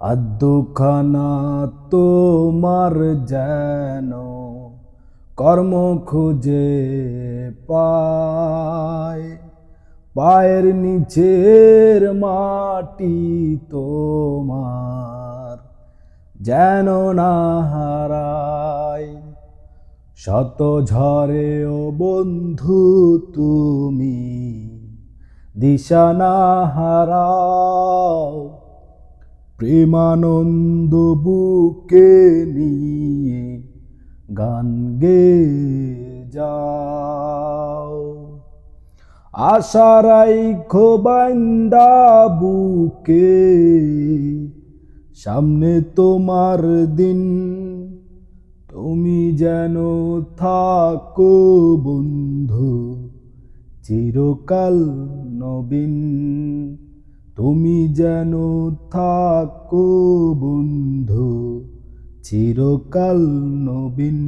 আদুখানা তোমার যেন কর্ম খুঁজে পায়। পায়ের নিচের মাটি তোমার যেন না হারায়। শত ঝড়েও বন্ধু তুমি, দিশা না হারাও প্রেমানন্দ বুকে নিয়ে গান গে যাও। আশারাই খোবান্দা বুকে, সামনে তোমার দিন। তুমি যেন থাকো বন্ধু, চিরকাল নবীন। তুমি যেন থাকো বন্ধু চিরকাল নবীন